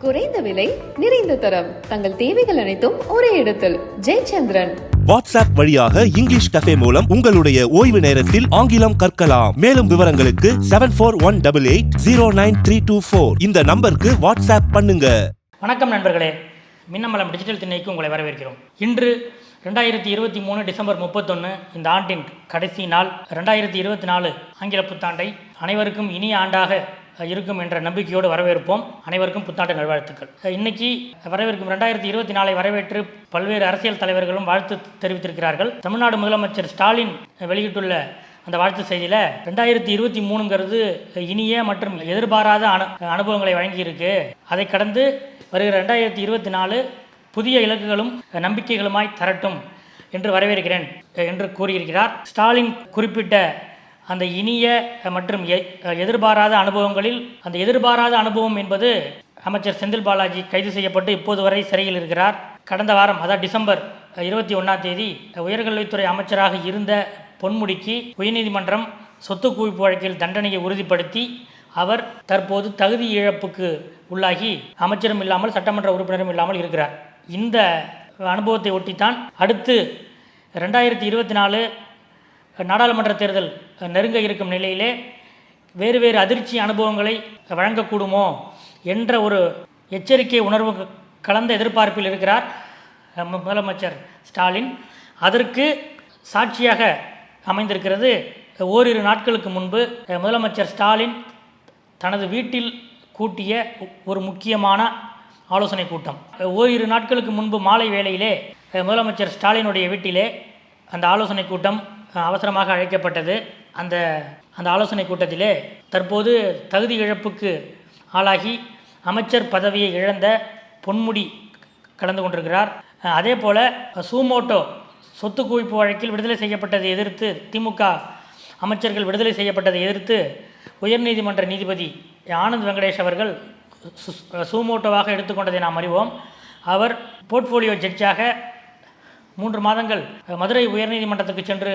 குறைந்த விலை நிறைந்த தரம். தங்கள் தேவைகள் அனைத்தும் ஒரே இடத்தில். ஜெயச்சந்திரன். வாட்ஸ்அப் வழியாக இங்கிலீஷ் கஃபே மூலம் உங்களுடைய ஓய்வு நேரத்தில் ஆங்கிலம் கற்கலாம். மேலும் விவரங்களுக்கு seven four one double eight zero nine three two four இந்த நம்பருக்கு வாட்ஸ்அப் பண்ணுங்க. வணக்கம் நண்பர்களே. மின்னமலம் டிஜிட்டல் திண்ணைக்கு உங்களை வரவேற்கிறோம். இன்று ரெண்டாயிரத்தி இருபத்தி மூணு டிசம்பர் முப்பத்தொன்று இந்த ஆண்டின் கடைசி நாள். ரெண்டாயிரத்தி இருபத்தி நாலு ஆங்கில புத்தாண்டை அனைவருக்கும் இனிய ஆண்டாக இருக்கும் என்ற நம்பிக்கையோடு வரவேற்போம். அனைவருக்கும் புத்தாண்டு நல்வாழ்த்துக்கள். இன்னைக்கு வரவேற்கும் ரெண்டாயிரத்தி இருபத்தி நாலை வரவேற்று பல்வேறு அரசியல் தலைவர்களும் வாழ்த்து தெரிவித்திருக்கிறார்கள். தமிழ்நாடு முதலமைச்சர் ஸ்டாலின் வெளியிட்டுள்ள அந்த வாழ்த்து செய்தியில் ரெண்டாயிரத்தி இருபத்தி மூணுங்கிறது இனிய மற்றும் எதிர்பாராத அனு அனுபவங்களை வழங்கியிருக்கு. அதை கடந்து வருகிற ரெண்டாயிரத்தி இருபத்தி நாலு புதிய இலக்குகளும் நம்பிக்கைகளுமாய் தரட்டும் என்று வரவேற்கிறேன் என்று கூறியிருக்கிறார். ஸ்டாலின் குறிப்பிட்ட அந்த இனிய மற்றும் எ- எதிர்பாராத அனுபவங்களில் அந்த எதிர்பாராத அனுபவம் என்பது அமைச்சர் செந்தில் பாலாஜி கைது செய்யப்பட்டு இப்போது வரை சிறையில் இருக்கிறார். கடந்த வாரம் அதாவது டிசம்பர் இருபத்தி ஒன்றாம் தேதி உயர்கல்வித்துறை அமைச்சராக இருந்த பொன்முடிக்கு உயர்நீதிமன்றம் சொத்து குவிப்பு வழக்கில் தண்டனையை உறுதிப்படுத்தி அவர் தற்போது தகுதி இழப்புக்கு உள்ளாகி அமைச்சரும் இல்லாமல் சட்டமன்ற உறுப்பினரும் இல்லாமல் இருக்கிறார். இந்த அனுபவத்தை ஒட்டித்தான் அடுத்து ரெண்டாயிரத்தி இருபத்தி நாலு நாடாளுமன்ற தேர்தல் நெருங்க இருக்கும் நிலையிலே வேறு வேறு அதிர்ச்சி அனுபவங்களை வழங்கக்கூடுமோ என்ற ஒரு எச்சரிக்கை உணர்வு கலந்த எதிர்பார்ப்பில் இருக்கிறார் முதலமைச்சர் ஸ்டாலின். அதற்கு சாட்சியாக அமைந்திருக்கிறது ஓரிரு நாட்களுக்கு முன்பு முதலமைச்சர் ஸ்டாலின் தனது வீட்டில் கூட்டிய ஒரு முக்கியமான ஆலோசனை கூட்டம். ஓரிரு நாட்களுக்கு முன்பு மாலை வேளையிலே முதலமைச்சர் ஸ்டாலினுடைய வீட்டிலே அந்த ஆலோசனை கூட்டம் அவசரமாக அழைக்கப்பட்டது. அந்த அந்த ஆலோசனை கூட்டத்திலே தற்போது தகுதி இழப்புக்கு ஆளாகி அமைச்சர் பதவியை இழந்த பொன்முடி கலந்து கொண்டிருக்கிறார். அதே போல சூமோட்டோ சொத்து குவிப்பு வழக்கில் விடுதலை செய்யப்பட்டதை எதிர்த்து திமுக அமைச்சர்கள் விடுதலை செய்யப்பட்டதை எதிர்த்து உயர்நீதிமன்ற நீதிபதி ஆனந்த் வெங்கடேஷ் அவர்கள் சு- சூமோட்டோவாக எடுத்துக்கொண்டதை நாம் அறிவோம். அவர் போர்ட்ஃபோலியோ ஜட்ஜாக மூன்று மாதங்கள் மதுரை உயர்நீதிமன்றத்துக்கு சென்று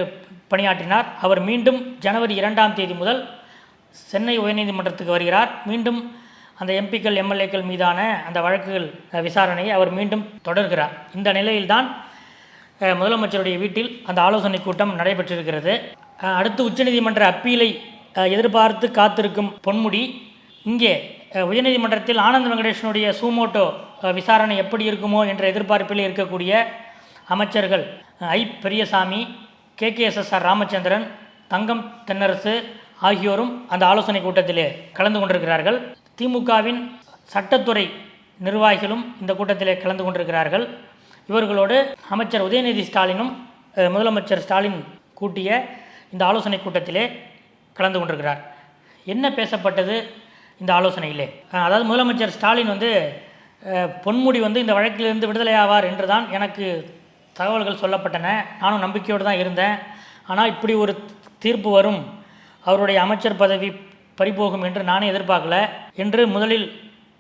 பணியாற்றினார். அவர் மீண்டும் ஜனவரி இரண்டாம் தேதி முதல் சென்னை உயர்நீதிமன்றத்துக்கு வருகிறார். மீண்டும் அந்த எம்பிக்கள் எம்எல்ஏக்கள் மீதான அந்த வழக்குகள் விசாரணையை அவர் மீண்டும் தொடர்கிறார். இந்த நிலையில்தான் முதலமைச்சருடைய வீட்டில் அந்த ஆலோசனை கூட்டம் நடைபெற்றிருக்கிறது. அடுத்து உச்சநீதிமன்ற அப்பீலை எதிர்பார்த்து காத்திருக்கும் பொன்முடி இங்கே உயர்நீதிமன்றத்தில் ஆனந்த் வெங்கடேஷனுடைய சூமோட்டோ விசாரணை எப்படி இருக்குமோ என்ற எதிர்பார்ப்பில் இருக்கக்கூடிய அமைச்சர்கள் I. Periyasamy K. K. S. S. R. Ramachandran Thangam Thennarasu ஆகியோரும் அந்த ஆலோசனை கூட்டத்திலே கலந்து கொண்டிருக்கிறார்கள். திமுகவின் சட்டத்துறை நிர்வாகிகளும் இந்த கூட்டத்திலே கலந்து கொண்டிருக்கிறார்கள். இவர்களோடு அமைச்சர் உதயநிதி ஸ்டாலினும் முதலமைச்சர் ஸ்டாலின் கூட்டிய இந்த ஆலோசனை கூட்டத்திலே கலந்து கொண்டிருக்கிறார். என்ன பேசப்பட்டது இந்த ஆலோசனையிலே? அதாவது முதலமைச்சர் ஸ்டாலின் வந்து பொன்முடி வந்து இந்த வழக்கிலிருந்து விடுதலை ஆவார் என்று தான் எனக்கு தகவல்கள் சொல்லப்பட்டன. நானும் நம்பிக்கையோடு தான் இருந்தேன். ஆனால் இப்படி ஒரு தீர்ப்பு வரும். அவருடைய அமைச்சர் பதவி பறிபோகும் என்று நானே எதிர்பார்க்கல. என்று முதலில்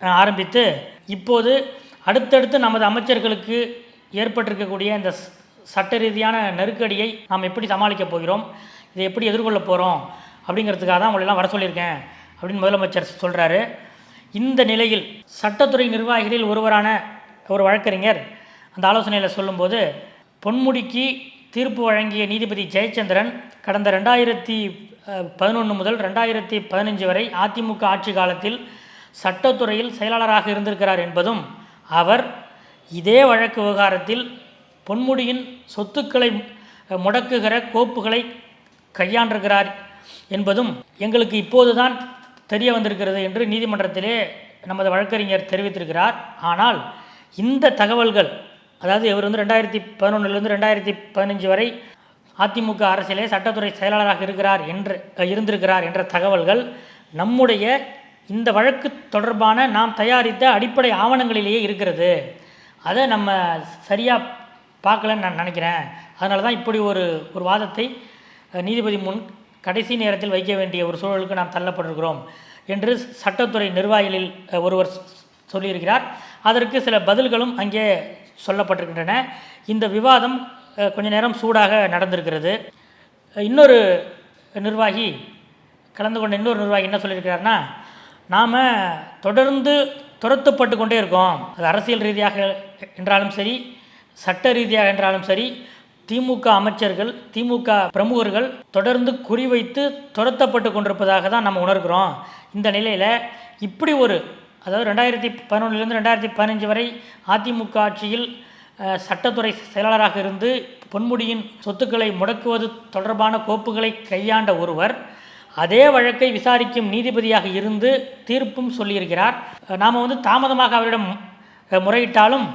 ஆரம்பித்து இப்போது அடுத்தடுத்து நமது அமைச்சர்களுக்கு ஏற்பட்டிருக்கக்கூடிய இந்த சட்ட ரீதியான நெருக்கடியை நாம் எப்படி சமாளிக்கப் போகிறோம்? இதை எப்படி எதிர்கொள்ள போகிறோம் அப்படிங்கிறதுக்காக தான் உங்களெல்லாம் வர சொல்லியிருக்கேன் அப்படின்னு முதலமைச்சர் சொல்கிறாரு இந்த நிலையில் சட்டத்துறை நிர்வாகிகளில் ஒருவரான ஒரு வழக்கறிஞர் அந்த ஆலோசனையில் சொல்லும்போது பொன்முடிக்கு தீர்ப்பு வழங்கிய நீதிபதி ஜெயச்சந்திரன் கடந்த ரெண்டாயிரத்தி பதினொன்று முதல் ரெண்டாயிரத்தி பதினஞ்சு வரை அதிமுக ஆட்சி காலத்தில் சட்டத்துறையில் செயலாளராக இருந்திருக்கிறார் என்பதும் அவர் இதே வழக்கு விவகாரத்தில் பொன்முடியின் சொத்துக்களை முடக்குகிற கோப்புகளை கையாண்டிருக்கிறார் என்பதும் எங்களுக்கு இப்போதுதான் தெரிய வந்திருக்கிறது என்று நீதிமன்றத்திலே நமது வழக்கறிஞர் தெரிவித்திருக்கிறார். ஆனால் இந்த தகவல்கள் அதாவது இவர் வந்து ரெண்டாயிரத்தி பதினொன்றுலேருந்து ரெண்டாயிரத்தி பதினஞ்சு வரை அதிமுக அரசியலே சட்டத்துறை செயலாளராக இருக்கிறார் என்று இருந்திருக்கிறார் என்ற தகவல்கள் நம்முடைய இந்த வழக்கு தொடர்பான நாம் தயாரித்த அடிப்படை ஆவணங்களிலேயே இருக்கிறது. அதை நம்ம சரியாக பார்க்கலன்னு நான் நினைக்கிறேன். அதனால தான் இப்படி ஒரு ஒரு வாதத்தை நீதிபதி முன் கடைசி நேரத்தில் வைக்க வேண்டிய ஒரு சூழலுக்கு நாம் தள்ளப்பட்டிருக்கிறோம் என்று சட்டத்துறை நிர்வாகிகளில் ஒருவர் சொல்லியிருக்கிறார். அதற்கு சில பதில்களும் அங்கே சொல்லப்பட்டிருக்கின்றன. இந்த விவாதம் கொஞ்ச நேரம் சூடாக நடந்திருக்கிறது. இன்னொரு நிர்வாகி கலந்து கொண்ட இன்னொரு நிர்வாகி என்ன சொல்லியிருக்கிறாருன்னா நாம் தொடர்ந்து துரத்தப்பட்டு கொண்டே இருக்கோம். அது அரசியல் ரீதியாக என்றாலும் சரி சட்ட ரீதியாக என்றாலும் சரி திமுக அமைச்சர்கள் திமுக பிரமுகர்கள் தொடர்ந்து குறிவைத்து துரத்தப்பட்டு கொண்டிருப்பதாக தான் நம்ம உணர்கிறோம். இந்த நிலையில் இப்படி ஒரு அதாவது ரெண்டாயிரத்தி பதினொன்றிலிருந்து ரெண்டாயிரத்தி பதினஞ்சு வரை அதிமுக ஆட்சியில் சட்டத்துறை செயலாளராக இருந்து பொன்முடியின் சொத்துக்களை முடக்குவது தொடர்பான கோப்புகளை கையாண்ட ஒருவர் அதே வழக்கை விசாரிக்கும் நீதிபதியாக இருந்து தீர்ப்பும் சொல்லியிருக்கிறார். நாம் வந்து தாமதமாக அவரிடம் முறையிட்டாலும்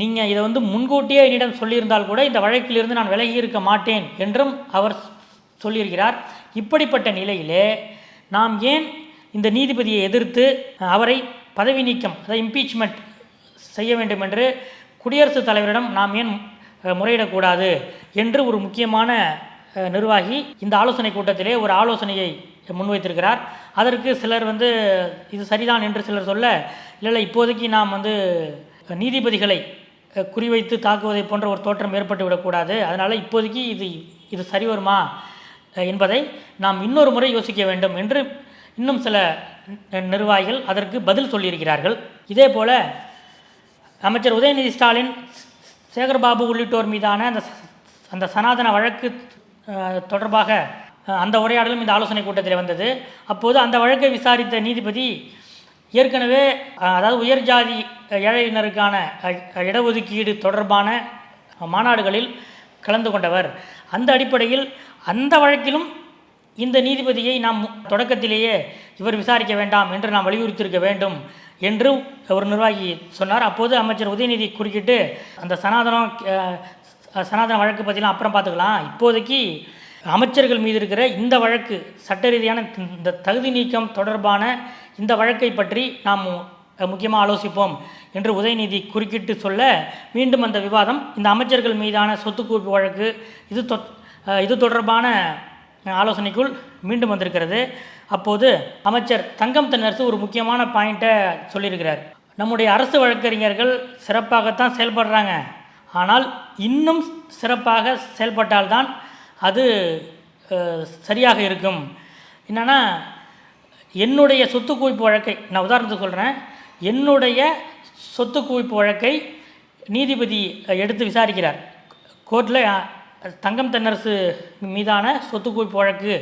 நீங்கள் இதை வந்து முன்கூட்டியே என்னிடம் சொல்லியிருந்தால் கூட இந்த வழக்கிலிருந்து நான் விலகி இருக்க மாட்டேன் என்றும் அவர் சொல்லியிருக்கிறார். இப்படிப்பட்ட நிலையிலே நாம் ஏன் இந்த நீதிபதியை எதிர்த்து அவரை பதவி நீக்கம் அதாவது இம்பீச்மெண்ட் செய்ய வேண்டும் என்று குடியரசுத் தலைவரிடம் நாம் ஏன் முறையிடக்கூடாது என்று ஒரு முக்கியமான நிர்வாகி இந்த ஆலோசனை கூட்டத்திலே ஒரு ஆலோசனையை முன்வைத்திருக்கிறார். அதற்கு சிலர் வந்து இது சரிதான் என்று சிலர் சொல்ல இல்லை இப்போதைக்கு நாம் வந்து நீதிபதிகளை குறிவைத்து தாக்குவதை போன்ற ஒரு தோற்றம் ஏற்பட்டு விடக்கூடாது. அதனால் இப்போதைக்கு இது இது சரி வருமா? என்பதை நாம் இன்னொரு முறை யோசிக்க வேண்டும் என்று இன்னும் சில நிர்வாகிகள் அதற்கு பதில் சொல்லியிருக்கிறார்கள். இதே போல் அமைச்சர் உதயநிதி ஸ்டாலின் சேகர்பாபு உள்ளிட்டோர் மீதான அந்த அந்த சனாதன வழக்கு தொடர்பாக அந்த உரையாடலும் இந்த ஆலோசனை கூட்டத்தில் வந்தது. அப்போது அந்த வழக்கை விசாரித்த நீதிபதி ஏற்கனவே அதாவது உயர் ஜாதி ஏழையினருக்கான இடஒதுக்கீடு தொடர்பான மாநாடுகளில் கலந்து கொண்டவர். அந்த அடிப்படையில் அந்த வழக்கிலும் இந்த நீதிபதியை நாம் மு- தொடக்கத்திலேயே இவர் விசாரிக்க வேண்டாம் என்று நாம் வலியுறுத்தியிருக்க வேண்டும் என்று ஒரு நிர்வாகி சொன்னார். அப்போது அமைச்சர் உதயநிதி குறுக்கிட்டு அந்த சனாதனம் சனாதன வழக்கு பற்றிலாம் அப்புறம் பார்த்துக்கலாம். இப்போதைக்கு அமைச்சர்கள் மீது இருக்கிற இந்த வழக்கு சட்ட ரீதியான இந்த தகுதி நீக்கம் தொடர்பான இந்த வழக்கை பற்றி நாம் முக்கியமாக ஆலோசிப்போம் என்று உதயநிதி குறுக்கிட்டு சொல்ல மீண்டும் அந்த விவாதம் இந்த அமைச்சர்கள் மீதான சொத்து குவிப்பு வழக்கு இது தொ இது தொடர்பான ஆலோசனைக்குள் மீண்டும் வந்திருக்கிறது. அப்போது அமைச்சர் தங்கம் தென்னரசு ஒரு முக்கியமான பாயிண்ட்டை சொல்லியிருக்கிறார். நம்முடைய அரசு வழக்கறிஞர்கள் சிறப்பாகத்தான் செயல்படுறாங்க. ஆனால் இன்னும் சிறப்பாக செயல்பட்டால்தான் அது சரியாக இருக்கும். என்னென்னா என்னுடைய சொத்து குவிப்பு வழக்கை நான் உதாரணத்துக்கு சொல்கிறேன் என்னுடைய சொத்து குவிப்பு வழக்கை நீதிபதி எடுத்து விசாரிக்கிறார். கோர்ட்டில் தங்கம் தென்னரசு மீதான சொத்து குவிப்பு வழக்கு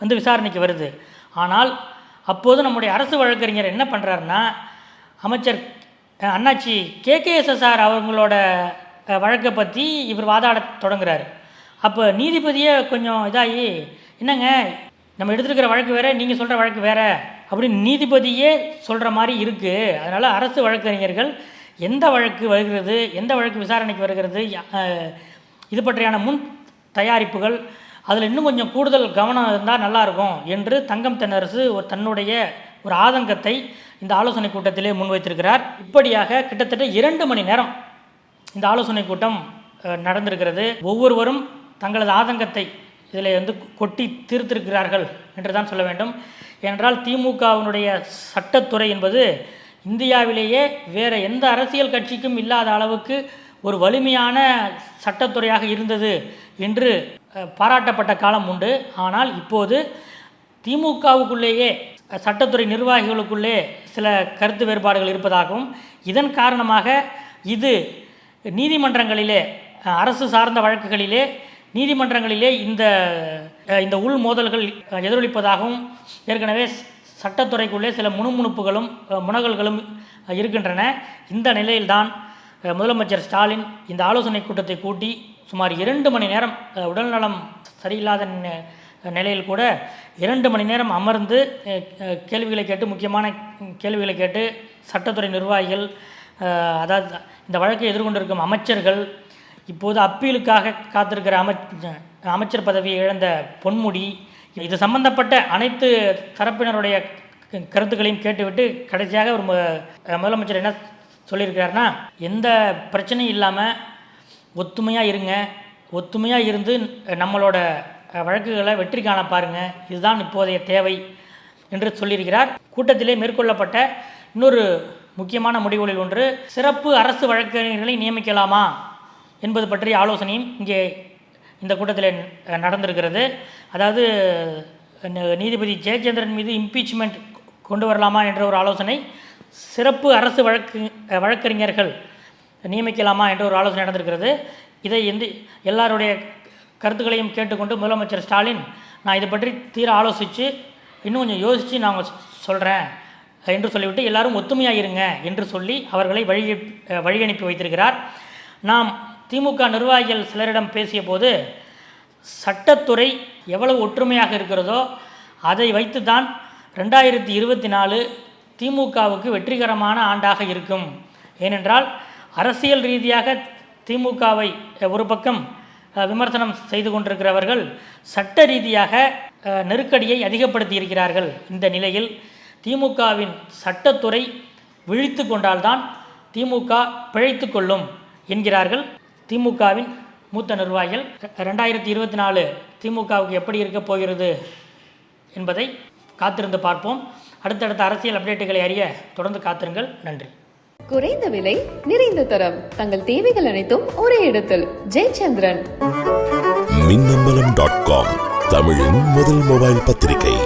வந்து விசாரணைக்கு வருது. ஆனால் அப்போது நம்முடைய அரசு வழக்கறிஞர் என்ன பண்ணுறாருன்னா அமைச்சர் அஹ், அண்ணாச்சி கேகேஎஸ்எஸ்ஆர் அவங்களோட வழக்கை பற்றி இவர் வாதாட தொடங்குறாரு. அப்போ நீதிபதியே கொஞ்சம் இதாகி என்னங்க நம்ம எடுத்துருக்கிற வழக்கு வேறு நீங்கள் சொல்கிற வழக்கு வேறு அப்படின்னு நீதிபதியே சொல்கிற மாதிரி இருக்குது அதனால் அரசு வழக்கறிஞர்கள் எந்த வழக்கு வருகிறது எந்த வழக்கு விசாரணைக்கு வருகிறது யா- இது பற்றியான முன் தயாரிப்புகள். அதில் இன்னும் கொஞ்சம் கூடுதல் கவனம் இருந்தால் நல்லாயிருக்கும் என்று தங்கம் தென்னரசு ஒரு தன்னுடைய ஒரு ஆதங்கத்தை இந்த ஆலோசனை கூட்டத்திலே முன்வைத்திருக்கிறார் இப்படியாக கிட்டத்தட்ட இரண்டு மணி நேரம் இந்த ஆலோசனை கூட்டம் நடந்திருக்கிறது. ஒவ்வொருவரும் தங்களது ஆதங்கத்தை இதில் வந்து கொட்டி தீர்த்திருக்கிறார்கள் என்று தான் சொல்ல வேண்டும். ஏனென்றால் திமுகவினுடைய சட்டத்துறை என்பது இந்தியாவிலேயே வேறு எந்த அரசியல் கட்சிக்கும் இல்லாத அளவுக்கு ஒரு வலிமையான சட்டத்துறையாக இருந்தது என்று பாராட்டப்பட்ட காலம் உண்டு. ஆனால் இப்போது திமுகவுக்குள்ளேயே சட்டத்துறை நிர்வாகிகளுக்குள்ளே சில கருத்து வேறுபாடுகள் இருப்பதாகவும் இதன் காரணமாக இது நீதிமன்றங்களிலே அரசு சார்ந்த வழக்குகளிலே நீதிமன்றங்களிலே இந்த இந்த உள் மோதல்கள் எதிரொலிப்பதாகவும் ஏற்கனவே சட்டத்துறைக்குள்ளே சில முணுமுணுப்புகளும் முனகல்களும் இருக்கின்றன. இந்த நிலையில்தான் முதலமைச்சர் ஸ்டாலின் இந்த ஆலோசனை கூட்டத்தை கூட்டி சுமார் இரண்டு மணி நேரம் உடல்நலம் சரியில்லாத நிலையில் கூட இரண்டு மணி நேரம் அமர்ந்து கேள்விகளை கேட்டு முக்கியமான கேள்விகளை கேட்டு சட்டத்துறை நிர்வாகிகள் அதாவது இந்த வழக்கை எதிர்கொண்டிருக்கும் அமைச்சர்கள் இப்போது அப்பீலுக்காக காத்திருக்கிற அமைச்ச அமைச்சர் பதவியை இழந்த பொன்முடி இது சம்பந்தப்பட்ட அனைத்து தரப்பினருடைய க- கருத்துக்களையும் கேட்டுவிட்டு கடைசியாக ஒரு முதலமைச்சர் என்ன சொல்லியிருக்கிறாருன்னா எந்த பிரச்சனையும் இல்லாமல் ஒத்துமையாக இருங்க. ஒத்துமையாக இருந்து நம்மளோட வழக்குகளை வெற்றி காண பாருங்கள் இதுதான் இப்போதைய தேவை என்று சொல்லியிருக்கிறார். கூட்டத்திலே மேற்கொள்ளப்பட்ட இன்னொரு முக்கியமான முடிவுகளில் ஒன்று சிறப்பு அரசு வழக்கறிஞர்களை நியமிக்கலாமா என்பது பற்றிய ஆலோசனையும் இங்கே இந்த கூட்டத்தில் நடந்திருக்கிறது. அதாவது நீதிபதி ஜெயச்சந்திரன் மீது இம்பீச்மெண்ட் கொண்டு வரலாமா என்ற ஒரு ஆலோசனை சிறப்பு அரசு வழக்கு வழக்கறிஞர்கள் நியமிக்கலாமா என்ற ஒரு ஆலோசனை நடந்திருக்கிறது. இதை எந்த எல்லாருடைய கருத்துக்களையும் கேட்டுக்கொண்டு முதலமைச்சர் ஸ்டாலின் நான் இதை பற்றி தீர ஆலோசித்து இன்னும் கொஞ்சம் யோசித்து நான் சொல்கிறேன் என்று சொல்லிவிட்டு எல்லாரும் ஒத்துமையாக இருங்க என்று சொல்லி அவர்களை வழி வழி அனுப்பி வைத்திருக்கிறார். நாம் திமுக நிர்வாகிகள் சிலரிடம் பேசிய போது சட்டத்துறை எவ்வளவு ஒற்றுமையாக இருக்கிறதோ அதை வைத்து தான் ரெண்டாயிரத்தி இருபத்தி நாலு திமுகவுக்கு வெற்றிகரமான ஆண்டாக இருக்கும். ஏனென்றால் அரசியல் ரீதியாக திமுகவை ஒரு பக்கம் விமர்சனம் செய்து கொண்டிருக்கிறவர்கள் சட்ட ரீதியாக நெருக்கடியை அதிகப்படுத்தி இருக்கிறார்கள். இந்த நிலையில் திமுகவின் சட்டத்துறை விழித்து கொண்டால்தான் திமுக பிழைத்து கொள்ளும் என்கிறார்கள் திமுகவின் மூத்த நிர்வாகிகள். ரெண்டாயிரத்தி இருபத்தி நாலு திமுகவுக்கு எப்படி இருக்கப் போகிறது என்பதை காத்திருந்து பார்ப்போம். அடுத்தடுத்த அரசியல் அப்டேட்டுகளை அறிய தொடர்ந்து காத்திருங்கள். நன்றி. குறைந்த விலை நிறைந்த தரம். தங்கள் தேவைகள் அனைத்தும் ஒரே இடத்தில். ஜெயச்சந்திரன். மின்னம்பலம் டாட் காம் தமிழின் முதல் மொபைல் பத்திரிகை.